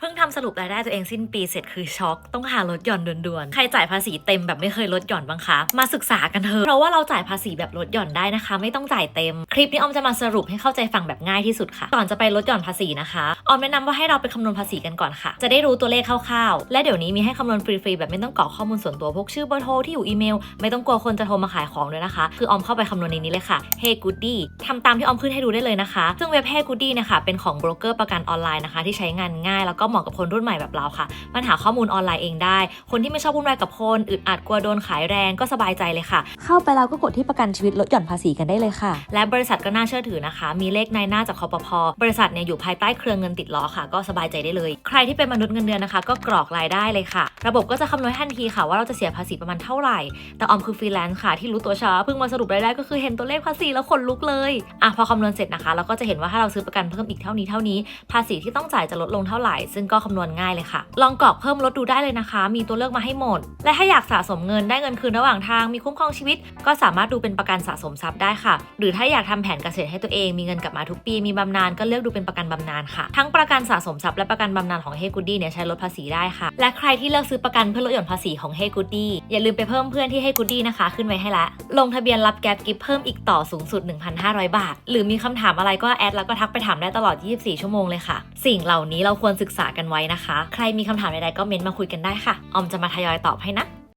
เพิ่งทำสรุปรายได้ตัวเองสิ้นปีเสร็จคือช็อกต้องหาลดหย่อนด่วนๆ ใครจ่ายภาษีเต็มแบบไม่เคยลดหย่อนบ้างคะ มาศึกษากันเถอะ เพราะว่าเราจ่ายภาษีแบบลดหย่อนได้นะคะ ไม่ต้องจ่ายเต็ม คลิปนี้ออมจะมาสรุปให้เข้าใจฟังแบบง่ายที่สุดค่ะ ก่อนจะไปลดหย่อนภาษีนะคะออมแนะนำว่าให้เราไปคำนวณภาษีกันก่อนค่ะ จะได้รู้ตัวเลขคร่าวๆ และเดี๋ยวนี้มีให้คำนวณฟรีๆแบบไม่ต้องกรอกข้อมูลส่วนตัวพวกชื่อเบอร์โทรที่อยู่อีเมล ไม่ต้องกลัวคนจะโทรมาขายของด้วยนะคะ คือออมเข้าไปคำนวณในนี้เลยค่ะ Hey Goody ทำตามที่ออมขึ้นให้ดูได้เลยนะคะ ซึ่งเว็บ Hey Goody เนี่ยค่ะเป็นของโบรกเกอร์ประกันออนไลน์นะคะที่ใช้งานง่ายแล้วก็เหมาะกับคนรุ่นใหม่แบบเราค่ะ มันหาข้อมูลออนไลน์เองได้ คนที่ไม่ชอบวุ่นวายกับคน อึดอัดกลัวโดนขายแรงก็สบายใจเลยค่ะ เข้าไปแล้วก็กดที่ประกันชีวิตลดหย่อนภาษีกันได้เลยค่ะ และบริษัทก็น่าเชื่อถือนะคะ มีเลขในหน้าจากคอปพบริษัทเนี่ยอยู่ภายใต้เครือเงินติดล้อค่ะ ก็สบายใจได้เลย ใครที่เป็นมนุษย์เงินเดือนนะคะ ก็กรอกรายได้เลยค่ะ ระบบก็จะคำนวณทันทีค่ะว่าเราจะเสียภาษีประมาณเท่าไหร่ แต่ออมคือฟรีแลนซ์ค่ะที่รู้ตัวช้าเพิ่งมาสรุปรายได้ก็คือเห็นตัวเลขภาษีแล้วขนลุกเลยอะพอคำนวณเสร็จนะคะ เราก็จะเห็นว่าถ้าเราซื้อประกันเพิ่มอีกเท่านี้เท่านี้ ภาษีที่ต้องจ่ายจะลดลงเท่าไหร่ซึ่งก็คำนวณง่ายเลยค่ะ ลองกรอกเพิ่มลดดูได้เลยนะคะ มีตัวเลือกมาให้หมด และถ้าอยากสะสมเงินได้เงินคืนระหว่างทางมีคุ้มครองชีวิต ก็สามารถดูเป็นประกันสะสมทรัพย์ได้ค่ะ หรือถ้าอยากทำแผนเกษียณให้ตัวเองมีเงินกลับมาทุกปีมีบำนาญก็เลือกดูเป็นประกันบำนาญค่ะ ทั้งประกันสะสมทรัพย์และประกันบำนาญของ Hey Goody เนี่ยใช้ลดภาษีได้ค่ะ และใครที่เลือกซื้อประกันเพื่อลดหย่อนภาษีของ Hey Goody อย่าลืมไปเพิ่มเพื่อนที่ Hey Goody นะคะ ขึ้นไว้ให้ละลงทะเบียนรับแก๊ปกิฟเพิ่มอีกต่อสูงสุด 1,500 บาท หรือมีคำถามอะไรก็แอดแล้วก็ทักไปถามได้ตลอด 24 ชั่วโมงเลยค่ะ สิ่งเหล่านี้เราควรศึกษากันไว้นะคะ ใครมีคำถามใดๆก็เม้นต์มาคุยกันได้ค่ะ ออมจะมาทยอยตอบให้นะ